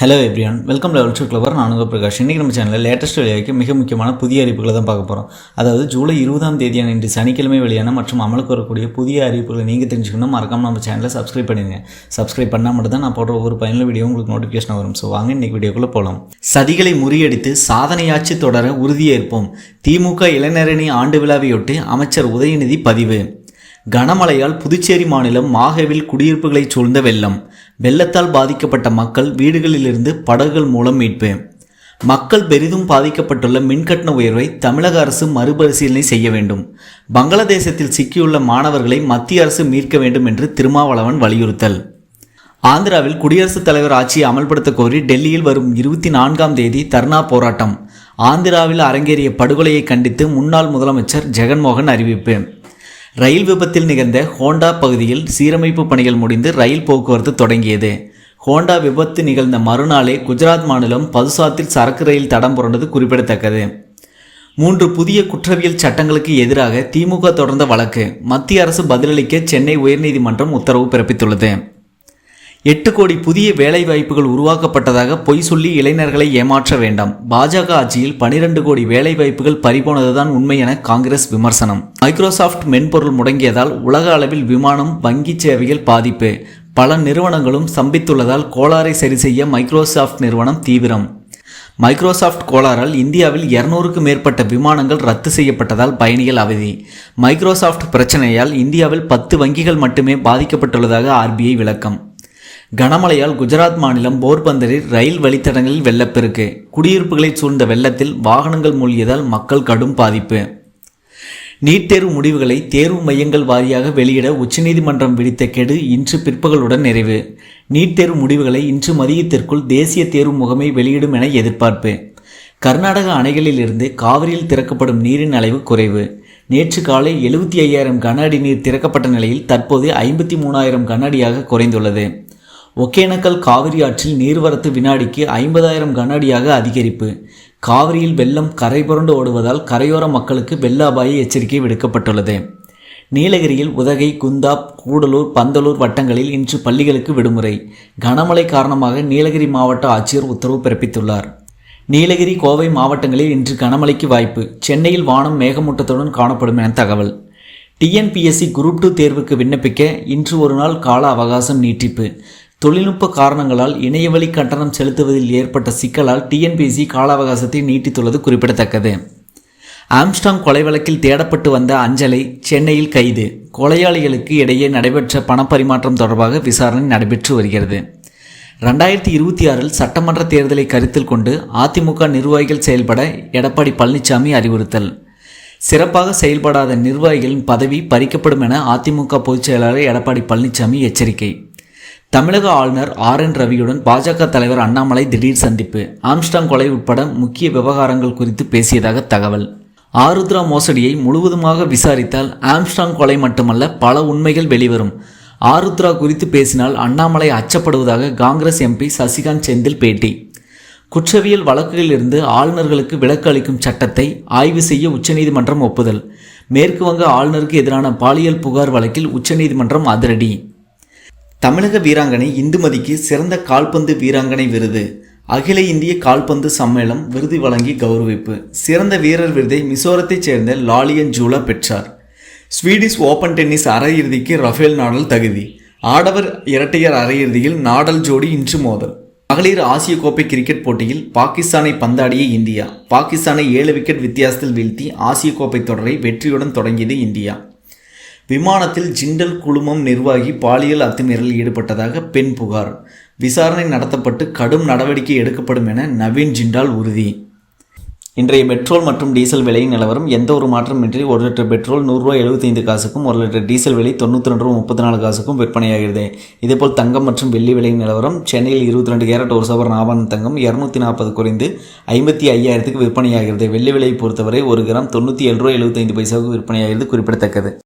Hello everyone welcome level to clever நானுங்க பிரகாஷ். இன்றைக்கி நம்ம சேனலில் லேட்டஸ்ட் வெளியாகி மிக முக்கியமான புதிய அறிவிப்புகளை தான் பார்க்க போகிறோம் அதாவது ஜூலை இருபதாம் தேதியான இன்று சனிக்கிழமை வெளியான மற்றும் அமலுக்கு வரக்கூடிய புதிய அறிவிப்புகளை நீங்கள் தெரிஞ்சுக்கணும். மறக்காமல் நம்ம சேனலை சப்ஸ்கிரைப் பண்ணிடுங்க. சப்ஸ்கிரைப் பண்ணால் மட்டும் தான் நான் போடுற ஒரு பயனுள்ள வீடியோ உங்களுக்கு நோட்டிஃபிகேஷன் வரும். ஸோ வாங்க இன்றைக்கி வீடியோக்குள்ளே போகலாம் சதிகளை முறியடித்து சாதனையாட்சி தொடர உறுதியேற்போம். திமுக இளைஞரணி ஆண்டு விழாவையொட்டி அமைச்சர் உதயநிதி பதிவு. கனமழையால் புதுச்சேரி மாநிலம் மாஹேவில் குடியிருப்புகளை சூழ்ந்த வெள்ளம். வெள்ளத்தால் பாதிக்கப்பட்ட மக்கள் வீடுகளிலிருந்து படகுகள் மூலம் மீட்பு. மக்கள் பெரிதும் பாதிக்கப்பட்டுள்ள மின்கட்டண உயர்வை தமிழக அரசு மறுபரிசீலனை செய்ய வேண்டும். பங்களாதேசத்தில் சிக்கியுள்ள மாணவர்களை மத்திய அரசு மீட்க வேண்டும் என்று திருமாவளவன் வலியுறுத்தல். ஆந்திராவில் குடியரசுத் தலைவர் ஆட்சியை அமல்படுத்த கோரி டெல்லியில் வரும் இருபத்தி நான்காம் தேதி தர்ணா போராட்டம். ஆந்திராவில் அரங்கேறிய படுகொலையை கண்டித்து முன்னாள் முதலமைச்சர் ஜெகன்மோகன் அறிவிப்பு. ரயில் விபத்தில் நிகழ்ந்த ஹோண்டா பகுதியில் சீரமைப்பு பணிகள் முடிந்து ரயில் போக்குவரத்து தொடங்கியது. ஹோண்டா விபத்து நிகழ்ந்த மறுநாளே குஜராத் மாநிலம் பதுசாத்தில் சரக்கு ரயில் தடம் புரண்டது குறிப்பிடத்தக்கது. மூன்று புதிய குற்றவியல் சட்டங்களுக்கு எதிராக திமுக தொடர்ந்த வழக்கு. மத்திய அரசு பதிலளிக்க சென்னை உயர்நீதிமன்றம் உத்தரவு பிறப்பித்துள்ளது. எட்டு கோடி புதிய வேலை வாய்ப்புகள் உருவாக்கப்பட்டதாக பொய் சொல்லி இளைஞர்களை ஏமாற்ற வேண்டாம். பாஜக ஆட்சியில் பனிரெண்டு கோடி வேலை வாய்ப்புகள் பறிபோனதுதான் உண்மை என காங்கிரஸ் விமர்சனம். மைக்ரோசாஃப்ட் மென்பொருள் முடங்கியதால் உலக அளவில் விமானம் வங்கி சேவைகள் பாதிப்பு. பல நிறுவனங்களும் சம்பித்துள்ளதால் கோளாறை சரி செய்ய மைக்ரோசாஃப்ட் நிறுவனம் தீவிரம். மைக்ரோசாஃப்ட் கோளாறால் இந்தியாவில் இருநூறுக்கும் மேற்பட்ட விமானங்கள் ரத்து செய்யப்பட்டதால் பயணிகள் அவதி. மைக்ரோசாஃப்ட் பிரச்சனையால் இந்தியாவில் பத்து வங்கிகள் மட்டுமே பாதிக்கப்பட்டுள்ளதாக ஆர்பிஐ விளக்கம். கனமழையால் குஜராத் மாநிலம் போர்பந்தரில் ரயில் வழித்தடங்களில் வெள்ளப்பெருக்கு. குடியிருப்புகளை சூழ்ந்த வெள்ளத்தில் வாகனங்கள் மூழ்கியதால் மக்கள் கடும் பாதிப்பு. நீட் தேர்வு முடிவுகளை தேர்வு மையங்கள் வாரியாக வெளியிட உச்சநீதிமன்றம் விதித்த கெடு இன்று பிற்பகலுடன் நிறைவு. நீட் தேர்வு முடிவுகளை இன்று மதியத்திற்குள் தேசிய தேர்வு முகமை வெளியிடும் என எதிர்பார்ப்பு. கர்நாடக அணைகளில் இருந்து காவிரியில் திறக்கப்படும் நீரின் அளவு குறைவு. நேற்று காலை எழுபத்தி ஐயாயிரம் கன அடி நீர் திறக்கப்பட்ட நிலையில் தற்போது ஐம்பத்தி மூணாயிரம் கன அடியாக குறைந்துள்ளது. ஒகேனக்கல் காவிரி ஆற்றில் நீர்வரத்து வினாடிக்கு ஐம்பதாயிரம் கன அடியாக அதிகரிப்பு. காவிரியில் வெள்ளம் கரை புரண்டு ஓடுவதால் கரையோர மக்களுக்கு வெள்ள அபாய எச்சரிக்கை விடுக்கப்பட்டுள்ளது. நீலகிரியில் உதகை குந்தா கூடலூர் பந்தலூர் வட்டங்களில் இன்று பள்ளிகளுக்கு விடுமுறை. கனமழை காரணமாக நீலகிரி மாவட்ட ஆட்சியர் உத்தரவு பிறப்பித்துள்ளார். நீலகிரி கோவை மாவட்டங்களில் இன்று கனமழைக்கு வாய்ப்பு. சென்னையில் வானம் மேகமூட்டத்துடன் காணப்படும் என தகவல். டிஎன்பிஎஸ்சி குரூப் டூ தேர்வுக்கு விண்ணப்பிக்க இன்று ஒரு நாள் கால அவகாசம் நீட்டிப்பு. தொழில்நுட்ப காரணங்களால் இணையவழி கட்டணம் செலுத்துவதில் ஏற்பட்ட சிக்கலால் டிஎன்பிசி கால அவகாசத்தை நீட்டித்துள்ளது குறிப்பிடத்தக்கது. ஆம்ஸ்டாங் கொலை வழக்கில் தேடப்பட்டு வந்த அஞ்சலை சென்னையில் கைது. கொலையாளிகளுக்கு இடையே நடைபெற்ற பணப்பரிமாற்றம் தொடர்பாக விசாரணை நடைபெற்று வருகிறது. ரெண்டாயிரத்தி இருபத்தி ஆறில் சட்டமன்ற தேர்தலை கருத்தில் கொண்டு அதிமுக நிர்வாகிகள் செயல்பட எடப்பாடி பழனிசாமி அறிவுறுத்தல். சிறப்பாக செயல்படாத நிர்வாகிகளின் பதவி பறிக்கப்படும் என அதிமுக பொதுச் செயலாளர் எடப்பாடி பழனிசாமி எச்சரிக்கை. தமிழக ஆளுநர் ஆர் என் ரவியுடன் பாஜக தலைவர் அண்ணாமலை திடீர் சந்திப்பு. ஆம்ஸ்டாங் கொலை உட்பட முக்கிய விவகாரங்கள் குறித்து பேசியதாக தகவல். ஆருத்ரா மோசடியை முழுவதுமாக விசாரித்தால் ஆம்ஸ்டாங் கொலை மட்டுமல்ல பல உண்மைகள் வெளிவரும். ஆருத்ரா குறித்து பேசினால் அண்ணாமலை அச்சப்படுவதாக காங்கிரஸ் எம்பி சசிகாந்த் செந்தில் பேட்டி. குற்றவியல் வழக்குகளிலிருந்து ஆளுநர்களுக்கு விலக்கு அளிக்கும் சட்டத்தை ஆய்வு செய்ய உச்சநீதிமன்றம் ஒப்புதல். மேற்கு வங்க ஆளுநருக்கு எதிரான பாலியல் புகார் வழக்கில் உச்சநீதிமன்றம் அதிரடி. தமிழக வீராங்கனை இந்துமதிக்கு சிறந்த கால்பந்து வீராங்கனை விருது. அகில இந்திய கால்பந்து சம்மேளம் விருது வழங்கி கௌரவிப்பு. சிறந்த வீரர் விருதை மிசோரத்தைச் சேர்ந்த லாலியன் ஜூலா பெற்றார். ஸ்வீடிஷ் ஓபன் டென்னிஸ் அரையிறுதிக்கு ரஃபேல் நாடல் தகுதி. ஆடவர் இரட்டையர் அரையிறுதியில் நாடல் ஜோடி இன்று மோதல். மகளிர் ஆசிய கோப்பை கிரிக்கெட் போட்டியில் பாகிஸ்தானை பந்தாடிய இந்தியா. பாகிஸ்தானை ஏழு விக்கெட் வித்தியாசத்தில் வீழ்த்தி ஆசிய கோப்பை தொடரை வெற்றியுடன் தொடங்கியது இந்தியா. விமானத்தில் ஜிண்டல் குழுமம் நிர்வாகி பாலியல் அத்துமீறலில் ஈடுபட்டதாக பெண் புகார். விசாரணை நடத்தப்பட்டு கடும் நடவடிக்கை எடுக்கப்படும் என நவீன் ஜிண்டால் உறுதி. இன்றைய பெட்ரோல் மற்றும் டீசல் விலை நிலவரம் எந்த ஒரு மாற்றமின்றி ஒரு லிட்டர் பெட்ரோல் நூறுரூவா எழுபத்தைந்து காசுக்கும் ஒரு லிட்டர் டீசல் விலை தொண்ணூற்றி ரெண்டு ரூபா முப்பத்தி நாலு காசுக்கும் விற்பனையாகிறது. இதேபோல் தங்கம் மற்றும் வெள்ளி விலை நிலவரம் சென்னையில் இருபத்தி ரெண்டு கேரட் ஒரு சவரன் ஆபரண தங்கம் இரநூத்தி நாற்பது குறைந்து ஐம்பத்தி ஐயாயிரத்துக்கு விற்பனையாகிறது. வெள்ளி விலையை பொறுத்தவரை ஒரு கிராம் தொண்ணூற்றி ஏழு ரூபா எழுபத்தைந்து பைசாவுக்கு விற்பனையாகிறது குறிப்பிடத்தக்கது.